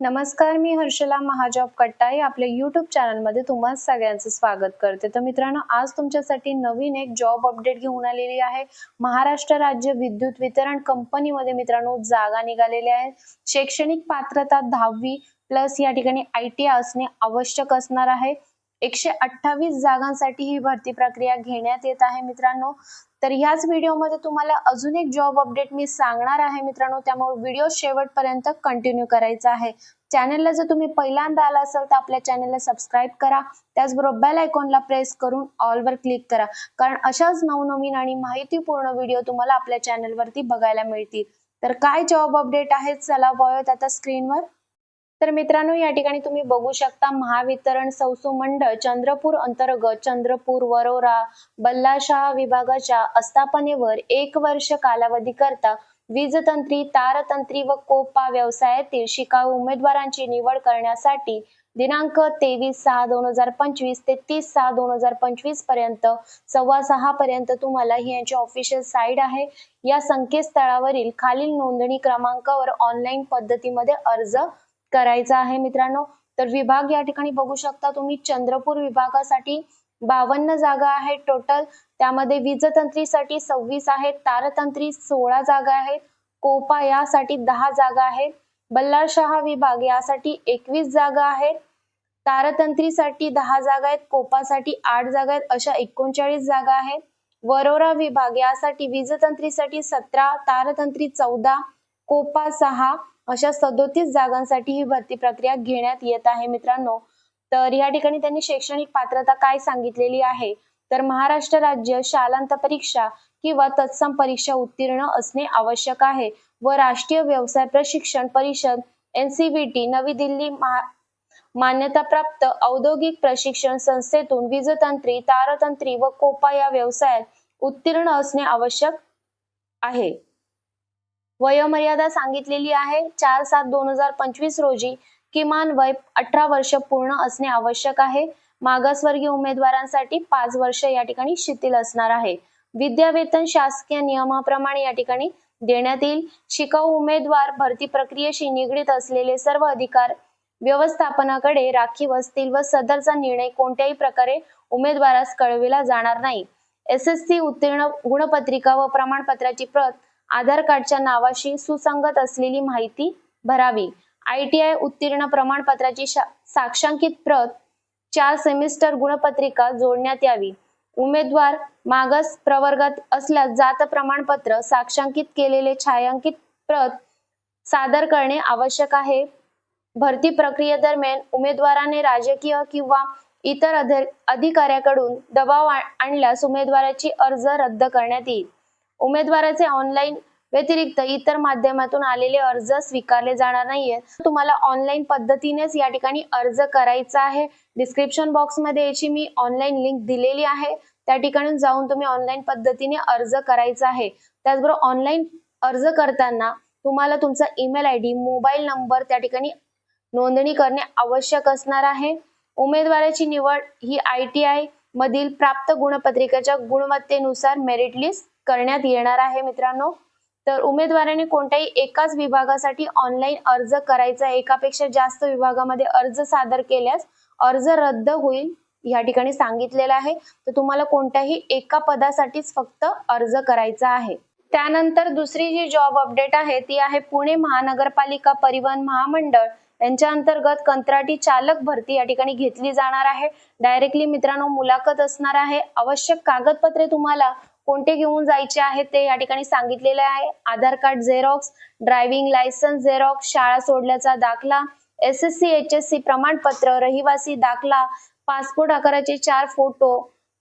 नमस्कार मी हर्षला महाजॉब कट्टाई. आपल्या युट्यूब चॅनलमध्ये तुम्हा सगळ्यांचं स्वागत करते. तर मित्रांनो आज तुमच्यासाठी नवीन एक जॉब अपडेट घेऊन आलेली आहे. महाराष्ट्र राज्य विद्युत वितरण कंपनीमध्ये मित्रांनो जागा निघालेल्या आहेत. शैक्षणिक पात्रता दहावी प्लस या ठिकाणी आय टी असणे आवश्यक असणार आहे. एकशे अठ्ठावीस जागांसाठी ही भरती प्रक्रिया घेण्यात येत आहे मित्रांनो. तर ह्याच व्हिडिओमध्ये तुम्हाला अजून एक जॉब अपडेट मी सांगणार आहे मित्रांनो. त्यामुळे व्हिडिओ शेवटपर्यंत कंटिन्यू करायचा आहे. चॅनलला जर तुम्ही पहिल्यांदा आला असाल तर आपल्या चॅनलला सबस्क्राईब करा. त्याचबरोबर बेल आयकॉनला प्रेस करून ऑल वर क्लिक करा. कारण अशाच नवनवीन आणि माहितीपूर्ण व्हिडिओ तुम्हाला आपल्या चॅनलवरती बघायला मिळतील. तर काय जॉब अपडेट आहेत? चला वळत आता स्क्रीनवर तर मित्रांनो या ठिकाणी तुम्ही बघू शकता महावितरण सौसू मंडळ चंद्रपूर अंतर्गत चंद्रपूर वरोरा बल्लाशाह विभागाच्या आस्थापनेवर एक वर्ष कालावधी करता वीजतंत्री तारतंत्री व कोपा व्यवसायातील शिकाऊ उमेदवारांची निवड करण्यासाठी दिनांक तेवीस सहा दोन हजार पंचवीस ते तीस सहा दोन हजार पंचवीसपर्यंत सव्वा सहा पर्यंत तुम्हाला ही यांची ऑफिशियल साईट आहे. या संकेतस्थळावरील खालील नोंदणी क्रमांकावर ऑनलाईन पद्धतीमध्ये अर्ज करायचा आहे मित्रांनो तर विभाग या ठिकाणी बघू शकता तुम्ही चंद्रपूर विभागासाठी बावन्न जागा आहेत टोटल त्यामध्ये वीजतंत्रीसाठी सव्वीस आहेत तारतंत्री सोळा जागा आहेत कोपा यासाठी दहा जागा आहेत बल्लारशहा विभाग यासाठी एकवीस जागा आहेत तारतंत्रीसाठी दहा जागा आहेत कोपासाठी आठ जागा आहेत अशा एकोणचाळीस जागा आहेत. वरोरा विभाग यासाठी वीजतंत्रीसाठी सतरा तारतंत्री चौदा कोपा सहा अशा सदोतीस जागांसाठी ही भरती प्रक्रिया घेण्यात येत आहे मित्रांनो. तर या ठिकाणी त्यांनी शैक्षणिक पात्रता काय सांगितलेली आहे? तर महाराष्ट्र राज्य शालांत परीक्षा किंवा तत्सम परीक्षा उत्तीर्ण असणे आवश्यक आहे व राष्ट्रीय व्यवसाय प्रशिक्षण परिषद एनसीबीटी नवी दिल्ली मान्यताप्राप्त औद्योगिक प्रशिक्षण संस्थेतून वीजतंत्री तारतंत्री व कोपा या व्यवसायात उत्तीर्ण असणे आवश्यक आहे. वयोमर्यादा सांगितलेली आहे. चार सात दोन हजार पंचवीस रोजी किमान वय अठरा वर्ष पूर्ण असणे आवश्यक आहे. मागासवर्गीय उमेदवारांसाठी पाच वर्ष या ठिकाणी शिथिल असणार आहे. विद्यावेतन शासकीय नियमाप्रमाणे या ठिकाणी देण्यात येईल. शिकाऊ उमेदवार भरती प्रक्रियेशी निगडीत असलेले सर्व अधिकार व्यवस्थापनाकडे राखीव असतील व सदरचा निर्णय कोणत्याही प्रकारे उमेदवारास कळविला जाणार नाही. एस एस सी उत्तीर्ण गुणपत्रिका व प्रमाणपत्राची प्रत आधार कार्डच्या नावाशी सुसंगत असलेली माहिती भरावी. आय टी आय उत्तीर्ण प्रमाणपत्राची साक्षांकित प्रत चार सेमिस्टर गुणपत्रिका जोडण्यात यावी. उमेदवार मागास प्रवर्गात असल्यास जात प्रमाणपत्र साक्षांकित केलेले छायांकित प्रत सादर करणे आवश्यक आहे. भरती प्रक्रियेदरम्यान उमेदवाराने राजकीय किंवा इतर अधिकाऱ्याकडून दबाव आणल्यास उमेदवाराची अर्ज रद्द करण्यात येईल. उमेदवाराचे ऑनलाईन व्यतिरिक्त इतर माध्यमातून आलेले अर्ज स्वीकारले जाणार नाहीये. तुम्हाला ऑनलाईन पद्धतीनेच या ठिकाणी अर्ज करायचा आहे. डिस्क्रिप्शन बॉक्समध्ये याची मी ऑनलाईन लिंक दिलेली आहे. त्या ठिकाणी जाऊन तुम्ही ऑनलाईन पद्धतीने अर्ज करायचा आहे. त्याचबरोबर ऑनलाईन अर्ज करताना तुम्हाला तुमचा email I D mobile number त्या ठिकाणी नोंदणी करणे आवश्यक असणार आहे. उमेदवाराची निवड ही आय टी आय मधील प्राप्त गुणपत्रिकेच्या गुणवत्तेनुसार मेरिट लिस्ट करण्यात येणार आहे मित्रांनो. तर उमेदवाराने कोणत्याही एकाच विभागासाठी ऑनलाईन अर्ज करायचा एकापेक्षा जास्त विभागामध्ये अर्ज सादर केल्यास अर्ज रद्द होईल या ठिकाणी सांगितलेलं आहे. तर तुम्हाला कोणत्याही एका पदासाठीच फक्त अर्ज करायचा आहे. त्यानंतर दुसरी जी जॉब अपडेट आहे ती आहे पुणे महानगरपालिका परिवहन महामंडळ. यांच्या अंतर्गत कंत्राटी चालक भरती या ठिकाणी घेतली जाणार आहे. डायरेक्टली मित्रांनो मुलाखत असणार आहे. आवश्यक कागदपत्रे तुम्हाला कोणते घेऊन जायचे आहेत ते या ठिकाणी सांगितलेले आहे. Aadhaar card xerox driving licence xerox शाळा सोडल्याचा दाखला S S C H S C प्रमाणपत्र रहिवासी दाखला पासपोर्ट आकाराचे चार फोटो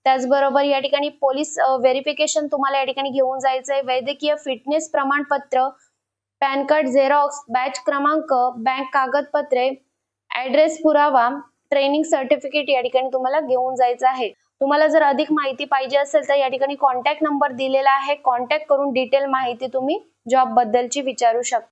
त्याचबरोबर या ठिकाणी पोलीस व्हेरिफिकेशन तुम्हाला या ठिकाणी घेऊन जायचंय. वैद्यकीय फिटनेस प्रमाणपत्र पॅन कार्ड झेरॉक्स बॅच क्रमांक बँक कागदपत्रे ऍड्रेस पुरावा ट्रेनिंग सर्टिफिकेट या ठिकाणी तुम्हाला घेऊन जायचं आहे. तुम्हाला जर अधिक माहिती पाहिजे असेल तर या ठिकाणी कॉन्टॅक्ट नंबर दिलेला आहे. कॉन्टॅक्ट करून डिटेल माहिती तुम्ही जॉब बद्दलची विचारू शकता.